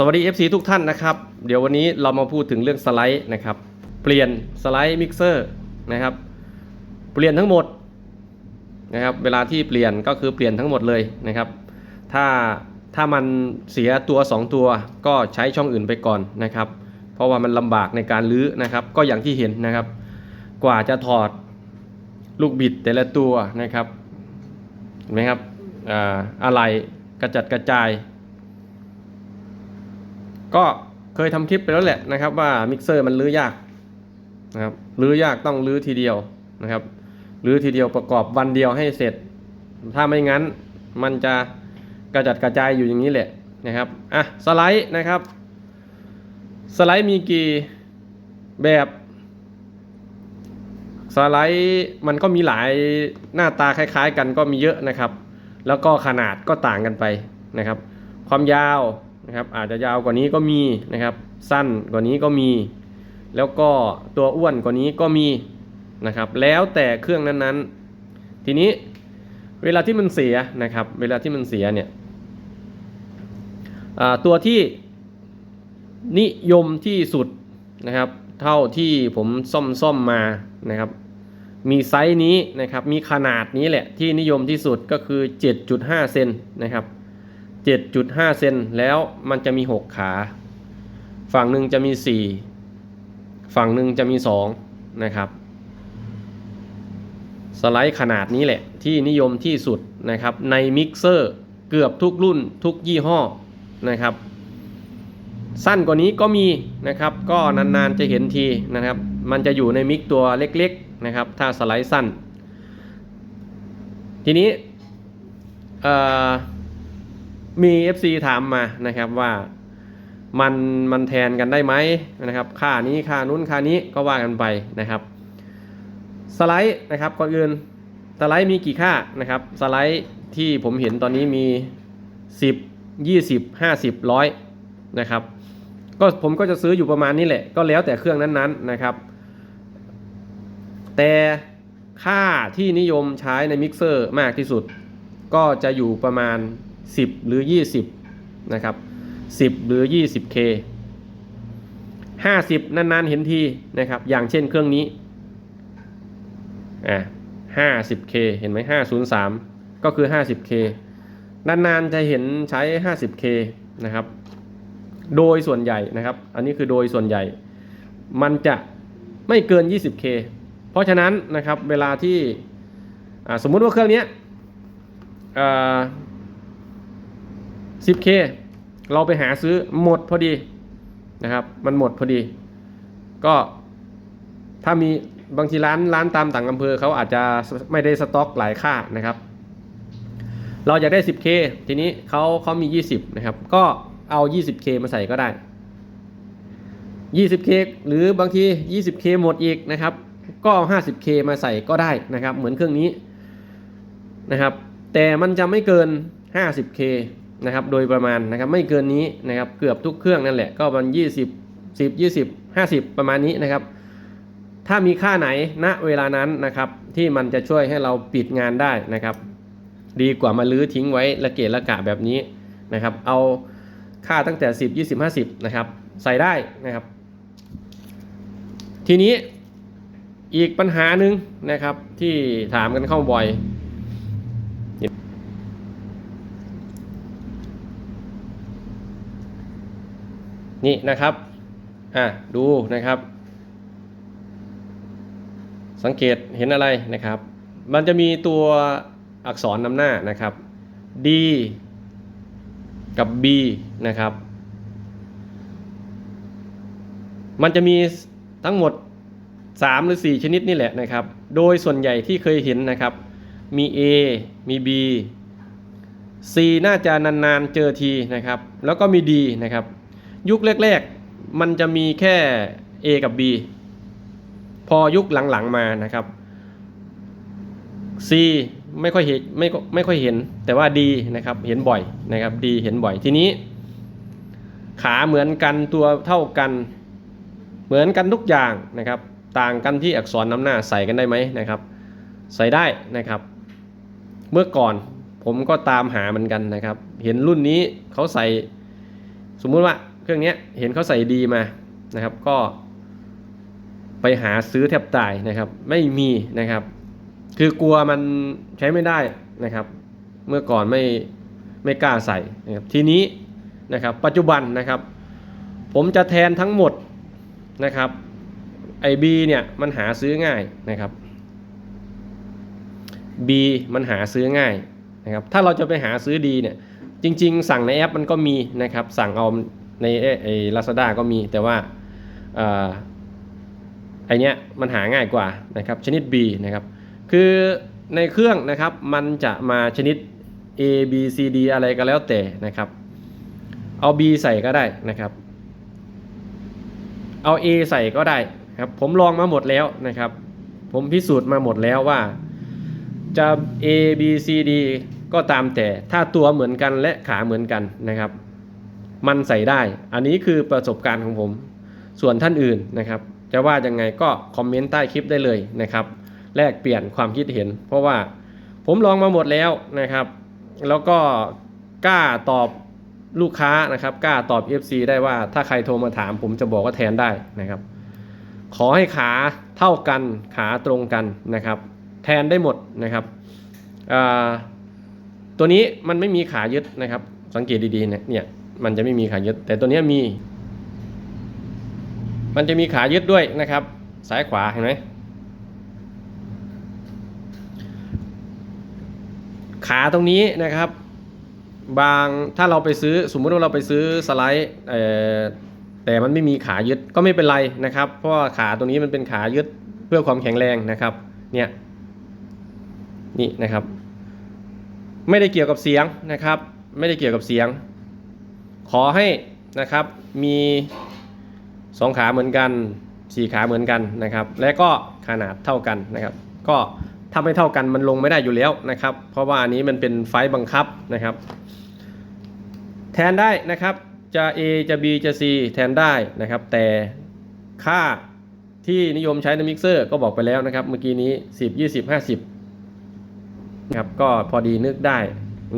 สวัสดี FC ทุกท่านนะครับ เดี๋ยววันนี้เรามาพูดถึงเรื่องสไลด์นะครับ เปลี่ยนสไลด์มิกเซอร์นะครับ เปลี่ยนทั้งหมดนะครับ เวลาที่เปลี่ยนก็คือเปลี่ยนทั้งหมดเลยนะครับ ถ้าถ้ามันเสียตัว 2 ตัวก็ใช้ช่องอื่นไปก่อนนะครับ เพราะว่ามันลำบากในการลื้อนะครับ ก็อย่างที่เห็นนะครับ กว่าจะถอดลูกบิดแต่ละตัวนะครับ เห็นไหมครับอ่าอะไรกระจัดกระจาย ก็เคยทำคลิปไปแล้วแหละนะครับ ว่ามิกเซอร์มันลื้อยากนะครับลื้อยากต้องลื้อทีเดียวนะครับลื้อทีเดียวประกอบวันเดียวให้เสร็จ ถ้าไม่งั้นมันจะกระจัดกระจายอยู่อย่างนี้แหละนะครับอะสไลด์นะครับ สไลด์มีกี่แบบสไลด์มันก็มีหลายหน้าตาคล้าย ๆ กันก็มีเยอะนะครับ แล้วก็ขนาดก็ต่างกันไปนะครับ ความยาว นะครับอาจจะยาวกว่านี้ก็มีนะครับ สั้นกว่านี้ก็มี แล้วก็ตัวอ้วนกว่านี้ก็มีนะครับ แล้วแต่เครื่องนั้นๆ ทีนี้เวลาที่มันเสียนะครับ เวลาที่มันเสียเนี่ยตัวที่นิยมที่สุดนะครับ เท่าที่ผมซ่อมซ่อมมานะครับ มีไซส์นี้นะครับ มีขนาดนี้แหละที่นิยมที่สุดก็คือ 7.5 เซนนะครับ 7.5 เซนแล้วมันจะมี 6 ขา ฝั่งหนึ่งจะมี 4 ฝั่งหนึ่งจะมี 2 นะครับ สไลด์ขนาดนี้แหละที่นิยมที่สุดนะครับ ในมิกเซอร์เกือบทุกรุ่นทุกยี่ห้อนะครับ สั้นกว่านี้ก็มีนะครับ ก็นานๆจะเห็นทีนะครับ มันจะอยู่ในมิกตัวเล็กๆนะครับ ถ้าสไลด์สั้น ทีนี้เอ่อ มี FC ถามมานะครับว่ามันมันแทนกันได้ไหมนะครับ ค่านี้ค่านู้นค่านี้ก็ว่ากันไปนะครับ สไลด์นะครับก่อนอื่นสไลด์มีกี่ค่านะครับ สไลด์ที่ผมเห็นตอนนี้มี 10 20 50 100นะครับก็ผมก็จะซื้ออยู่ประมาณนี้แหละ ก็แล้วแต่เครื่องนั้นๆนะครับ แต่ค่าที่นิยมใช้ในมิกเซอร์มากที่สุด ก็จะอยู่ประมาณ 10 หรือ 20 นะครับ 10 หรือ 20K 50 นานๆ เห็นทีนะครับ อย่างเช่นเครื่องนี้ อะ 50K เห็นไหม503 ก็คือ 50K นานๆ จะเห็นใช้ 50K นะครับ โดยส่วนใหญ่นะครับ อันนี้คือโดยส่วนใหญ่ มันจะไม่เกิน 20K เพราะฉะนั้นนะครับ เวลาที่ สมมุติว่าเครื่องนี้ 10K เราไปหาซื้อหมดพอดีนะครับ มันหมดพอดี ก็ถ้ามีบางทีร้านร้านตามต่างอำเภอเขาอาจจะไม่ได้สต็อกหลายค่านะครับ เราอยากได้ 10K ทีนี้เขาเขามี 20 นะครับ ก็เอา 20K มาใส่ก็ได้ 20K หรือบางที 20K หมดอีกนะครับ ก็เอา 50K มาใส่ก็ได้นะครับ เหมือนเครื่องนี้นะครับ แต่มันจะไม่เกิน 50K นะครับโดยประมาณนะครับไม่เกินนี้นะครับเกือบทุกเครื่องนั่นแหละก็มัน20 10 20 50ประมาณนี้นะครับ ถ้ามีค่าไหนณเวลานั้นนะครับที่มันจะช่วยให้เราปิดงานได้นะครับ ดีกว่ามาลื้อทิ้งไว้ละเกะละกะแบบนี้นะครับ เอาค่าตั้งแต่ 10 20 50นะครับใส่ได้นะครับ ทีนี้อีกปัญหาหนึ่งนะครับที่ถามกันเข้าบ่อย นี่นะครับอะดูนะครับ สังเกตเห็นอะไรนะครับ มันจะมีตัวอักษรนำหน้านะครับ D กับ B นะครับ มันจะมีทั้งหมด 3 หรือ 4 ชนิดนี่แหละนะครับ โดยส่วนใหญ่ที่เคยเห็นนะครับ มี A มี B C น่าจะนานๆเจอทีนะครับ แล้วก็มี D นะครับ ยุคแรก ๆ มันจะมีแค่ A กับ B พอยุคหลังๆมานะครับ C ไม่ค่อยเห็นไม่ไม่ค่อยเห็น แต่ว่า D นะครับเห็นบ่อยนะครับ D เห็นบ่อยทีนี้ ขาเหมือนกันตัวเท่ากัน เหมือนกันทุกอย่างนะครับ ต่างกันที่อักษรนำหน้าใส่กันได้ไหมนะครับ ใส่ได้นะครับ เมื่อก่อนผมก็ตามหาเหมือนกันนะครับ เห็นรุ่นนี้เขาใส่สมมุติว่า เครื่องนี้เห็นเขาใส่ดีมานะครับ ก็ ไปหาซื้อแทบตายนะครับ ไม่มีนะครับ คือกลัวมันใช้ไม่ได้นะครับ เมื่อก่อนไม่ไม่กล้าใส่นะครับทีนี้นะครับ ปัจจุบันนะครับ ผมจะแทนทั้งหมดนะครับไอบีเนี่ยมันหาซื้อง่ายนะครับ B มันหาซื้อง่ายนะครับ ถ้าเราจะไปหาซื้อดีเนี่ย จริง ๆ สั่งในแอปมันก็มีนะครับ สั่งเอา ในไอ้ลาซาด้าก็มีแต่ว่าอไอเนี้ยมันหาง่ายกว่านะครับชนิด B นะครับคือในเครื่องนะครับมันจะมาชนิด A B C D อะไรก็แล้วแต่นะครับเอา B ใส่ก็ได้นะครับ เอา A ใส่ก็ได้ครับผมลองมาหมดแล้วนะครับ ผมพิสูจน์มาหมดแล้วว่าจะ A B C D ก็ตามแต่ถ้าตัวเหมือนกันและขาเหมือนกันนะครับ มันใส่ได้ อันนี้คือประสบการณ์ของผม ส่วนท่านอื่นนะครับจะว่ายังไงก็คอมเมนต์ใต้คลิปได้เลยนะครับ แลกเปลี่ยนความคิดเห็น เพราะว่าผมลองมาหมดแล้วนะครับ แล้วก็กล้าตอบลูกค้านะครับ กล้าตอบ FC ได้ว่าถ้าใครโทรมาถาม ผมจะบอกว่าแทนได้นะครับ ขอให้ขาเท่ากันขาตรงกันนะครับ แทนได้หมดนะครับตัวนี้มันไม่มีขายึดนะครับ สังเกตดีๆนะเนี่ย มันจะไม่มีขายึด แต่ตัวนี้มี มันจะมีขายึดด้วยนะครับ ซ้ายขวาเห็นไหมขาตรงนี้นะครับ บางถ้าเราไปซื้อสมมติว่าเราไปซื้อสไลด์เอ่อแต่มันไม่มีขายึดก็ไม่เป็นไรนะครับ เพราะขาตรงนี้มันเป็นขายึดเพื่อความแข็งแรงนะครับ เนี่ยนี่นะครับ ไม่ได้เกี่ยวกับเสียงนะครับ ไม่ได้เกี่ยวกับเสียง ขอให้นะครับมีสองขาเหมือนกันสี่ขาเหมือนกันนะครับ และก็ขนาดเท่ากันนะครับ ก็ถ้าไม่เท่ากันมันลงไม่ได้อยู่แล้วนะครับ เพราะว่าอันนี้มันเป็นไฟล์บังคับนะครับ แทนได้นะครับจะ A จะ B จะ C แทนได้นะครับ แต่ค่าที่นิยมใช้ในมิกเซอร์ก็บอกไปแล้วนะครับ เมื่อกี้นี้ 10 20 50นะครับก็พอดีนึกได้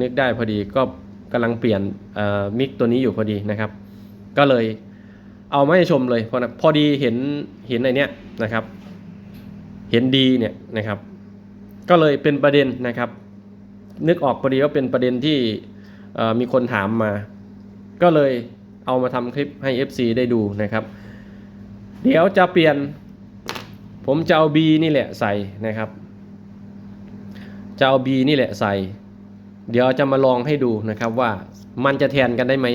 นึกได้พอดีก็ กำลังเปลี่ยนมิกตัวนี้อยู่พอดีนะครับ ก็เลยเอามาให้ชมเลยพอพอดีเห็นเห็นในเนี้ยนะครับ เห็นดีเนี่ยนะครับ ก็เลยเป็นประเด็นนะครับ นึกออกพอดีว่าเป็นประเด็นที่มีคนถามมา ก็เลยเอามาทำคลิปให้ FC ได้ดูนะครับ เดี๋ยวจะเปลี่ยน ผมจะเอา B นี่แหละใส่นะครับจะเอา B นี่แหละใส่ เดี๋ยวจะมาลองให้ดูนะครับว่ามันจะแทนกันได้ไหม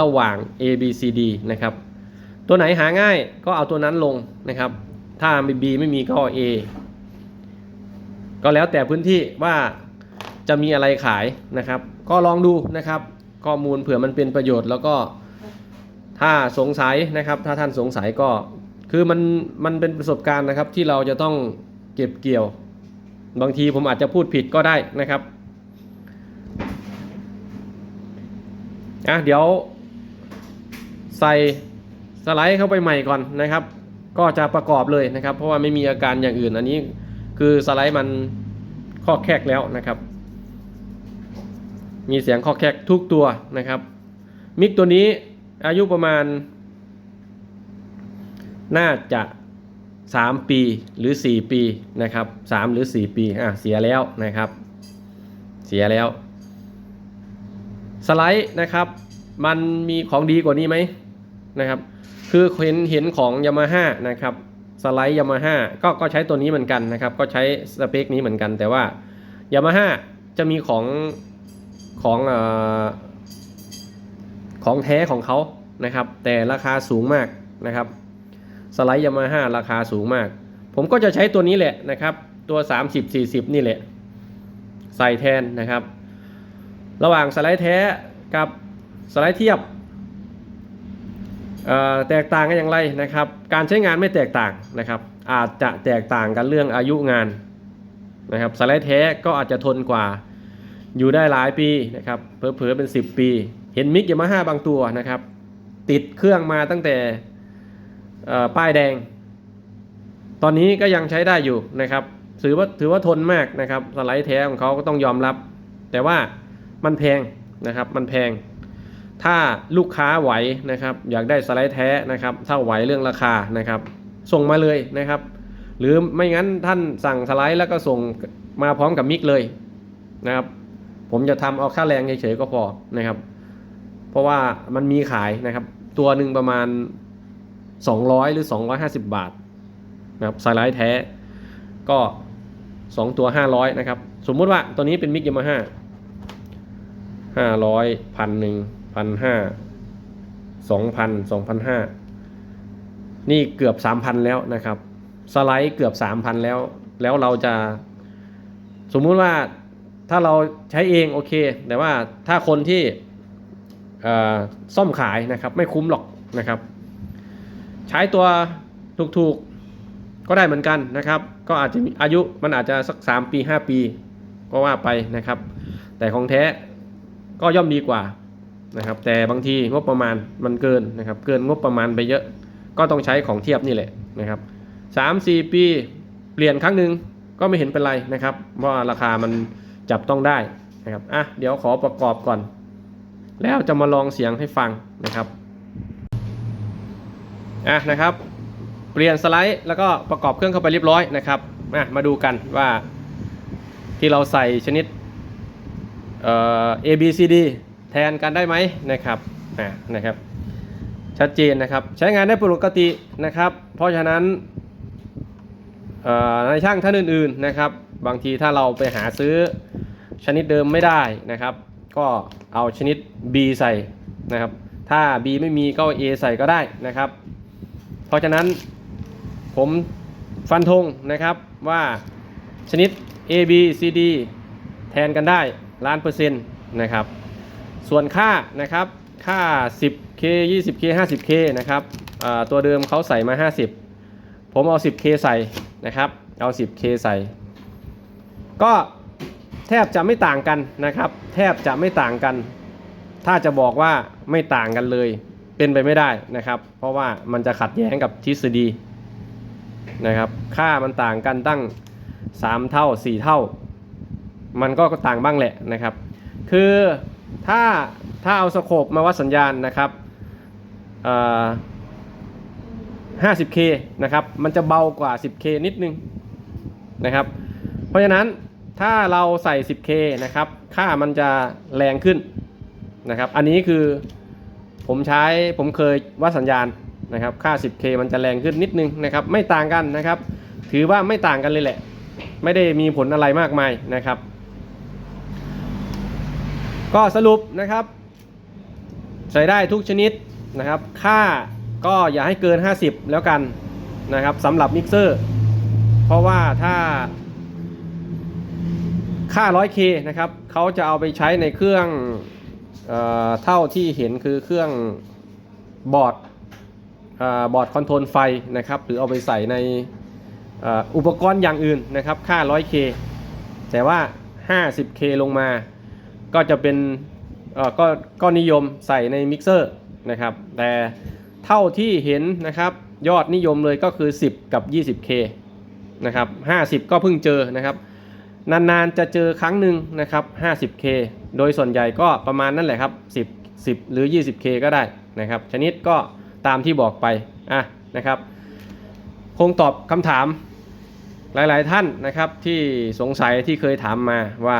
ระหว่าง A B C D นะครับ ตัวไหนหาง่ายก็เอาตัวนั้นลงนะครับ ถ้า B ไม่มีก็เอา A ก็แล้วแต่พื้นที่ว่าจะมีอะไรขายนะครับ ก็ลองดูนะครับ ข้อมูลเผื่อมันเป็นประโยชน์ แล้วก็ถ้าสงสัยนะครับ ถ้าท่านสงสัยก็คือมันมันเป็นประสบการณ์นะครับที่เราจะต้องเก็บเกี่ยว บางทีผมอาจจะพูดผิดก็ได้นะครับ อะเดี๋ยวใส่สไลด์เข้าไปใหม่ก่อนนะครับ ก็จะประกอบเลยนะครับ เพราะว่าไม่มีอาการอย่างอื่นอันนี้คือสไลด์มันข้อแคกแล้วนะครับ มีเสียงข้อแคกทุกตัวนะครับ มิกตัวนี้อายุประมาณ น่าจะ 3 ปีหรือ 4 ปีนะครับ3หรือ 4 ปีอะเสียแล้วนะครับ เสียแล้ว ไลด์นะครับ มันมีของดีกว่านี้ไหมนะครับ คือเห็นเห็นของยามาฮ่านะครับสไลด์ยามาฮ่าก็ก็ใช้ตัวนี้เหมือนกันนะครับ ก็ใช้สเปคนี้เหมือนกัน แต่ว่ายามาฮ่าจะมีของของอของแท้ของเขานะครับ แต่ราคาสูงมากนะครับ สไลด์ยามาฮ่าราคาสูงมาก ผมก็จะใช้ตัวนี้แหละนะครับ ตัว 30 40 นี่แหละ ใส่แทนนะครับ ระหว่างสไลด์แท้กับสไลด์เทียบเอ่อแตกต่างกันอย่างไรนะครับ การใช้งานไม่แตกต่างนะครับ อาจจะแตกต่างกันเรื่องอายุงานนะครับสไลด์แท้ก็อาจจะทนกว่าอยู่ได้หลายปีนะครับเผลอๆเป็น 10 ปี เห็นมิกยามาฮ่าบางตัวนะครับ ติดเครื่องมาตั้งแต่ป้ายแดง ตอนนี้ก็ยังใช้ได้อยู่นะครับถือว่าถือว่าทนมากนะครับสไลด์แท้ของเขาก็ต้องยอมรับ แต่ว่า มันแพงนะครับ มันแพง ถ้าลูกค้าไหวนะครับ อยากได้สไลด์แท้นะครับ ถ้าไหวเรื่องราคานะครับ ส่งมาเลยนะครับ หรือไม่งั้นท่านสั่งสไลด์แล้วก็ส่งมาพร้อมกับมิกเลยนะครับ ผมจะทำเอาค่าแรงเฉยๆก็พอนะครับ เพราะว่ามันมีขายนะครับ ตัวหนึ่งประมาณ 200 หรือ 250 บาทนะครับสไลด์แท้ก็ 2 ตัว 500 นะครับ สมมุติว่าตัวนี้เป็นมิกยามาฮ่า ห้าร้อยพันหนึ่งพันห้าสองพันสองพันห้านี่เกือบสามพันแล้วนะครับ สไลด์เกือบสามพันแล้ว แล้วเราจะ สมมุติว่าถ้าเราใช้เองโอเค แต่ว่าถ้าคนที่ซ่อมขายนะครับไม่คุ้มหรอกนะครับ ใช้ตัวถูกๆก็ได้เหมือนกันนะครับ ก็อาจจะมีอายุมันอาจจะสัก 3 ปี 5 ปีก็ว่าไปนะครับ แต่ของแท้ ก็ย่อมดีกว่านะครับ แต่บางทีงบประมาณมันเกินนะครับ เกินงบประมาณไปเยอะ ก็ต้องใช้ของเทียบนี่แหละนะครับสามสี่ปีเปลี่ยนครั้งหนึ่งก็ไม่เห็นเป็นไรนะครับ เพราะราคามันจับต้องได้นะครับอะเดี๋ยวขอประกอบก่อน แล้วจะมาลองเสียงให้ฟังนะครับอะนะครับ เปลี่ยนสไลด์แล้วก็ประกอบเครื่องเข้าไปเรียบร้อยนะครับอะมาดูกันว่าที่เราใส่ชนิด เอ่อ A B C D แทนกันได้ไหมนะครับอะนะครับ ชัดเจนนะครับ ใช้งานได้ปกตินะครับ เพราะฉะนั้นในช่างท่านอื่นๆนะครับ บางทีถ้าเราไปหาซื้อชนิดเดิมไม่ได้นะครับ ก็เอาชนิด B ใส่นะครับ ถ้า B ไม่มีก็ A ใส่ก็ได้นะครับ เพราะฉะนั้นผมฟันธงนะครับว่าชนิด A B C D แทนกันได้ ล้านเปอร์เซ็นต์นะครับ ส่วนค่านะครับค่า 10K 20K 50K นะครับตัวเดิมเขาใส่มา 50 ผมเอา 10K ใส่นะครับ เอา 10K ใส่ ก็แทบจะไม่ต่างกันนะครับ แทบจะไม่ต่างกัน ถ้าจะบอกว่าไม่ต่างกันเลย เป็นไปไม่ได้นะครับ เพราะว่ามันจะขัดแย้งกับทฤษฎีนะครับ ค่ามันต่างกันตั้ง 3 เท่า 4 เท่า มันก็ต่างบ้างแหละนะครับ คือถ้าถ้าเอาสโคปมาวัดสัญญาณนะครับ 50K นะครับ มันจะเบากว่า 10K นิดนึงนะครับ เพราะฉะนั้นถ้าเราใส่ 10K นะครับ ค่ามันจะแรงขึ้นนะครับ อันนี้คือผมใช้ผมเคยวัดสัญญาณนะครับ ค่า 10K มันจะแรงขึ้นนิดนึงนะครับ ไม่ต่างกันนะครับ ถือว่าไม่ต่างกันเลยแหละ ไม่ได้มีผลอะไรมากมายนะครับ ก็สรุปนะครับ ใส่ได้ทุกชนิดนะครับ ค่าก็อย่าให้เกิน 50 แล้วกันนะครับสำหรับมิกเซอร์ เพราะว่าถ้า ค่า 100K นะครับเขาจะเอาไปใช้ในเครื่องเออเท่าที่เห็นคือเครื่องบอร์ดเออบอร์ดคอนโทรลไฟนะครับ หรือเอาไปใส่ในอุปกรณ์อย่างอื่นนะครับ ค่า 100K แต่ว่า 50K ลงมา ก็จะเป็นเออก็ก็นิยมใส่ในมิกเซอร์นะครับ แต่เท่าที่เห็นนะครับยอดนิยมเลยก็คือ 10 กับ 20K นะครับ 50 ก็เพิ่งเจอนะครับ นานๆจะเจอครั้งหนึ่งนะครับ 50K โดยส่วนใหญ่ก็ประมาณนั่นแหละครับ 10 10 หรือ 20K ก็ได้นะครับ ชนิดก็ตามที่บอกไปอะนะครับ คงตอบคำถามหลายๆท่านนะครับที่สงสัยที่เคยถามมาว่า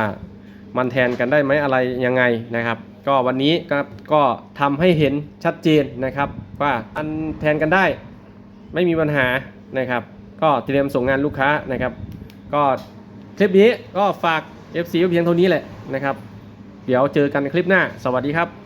มันแทนกันได้ไหมอะไรยังไงนะครับ ก็วันนี้ก็ก็ทำให้เห็นชัดเจนนะครับ ว่าอันแทนกันได้ไม่มีปัญหานะครับ ก็เตรียมส่งงานลูกค้านะครับ ก็คลิปนี้ก็ฝาก FC เพียงเท่านี้แหละนะครับ เดี๋ยวเจอกันคลิปหน้า สวัสดีครับ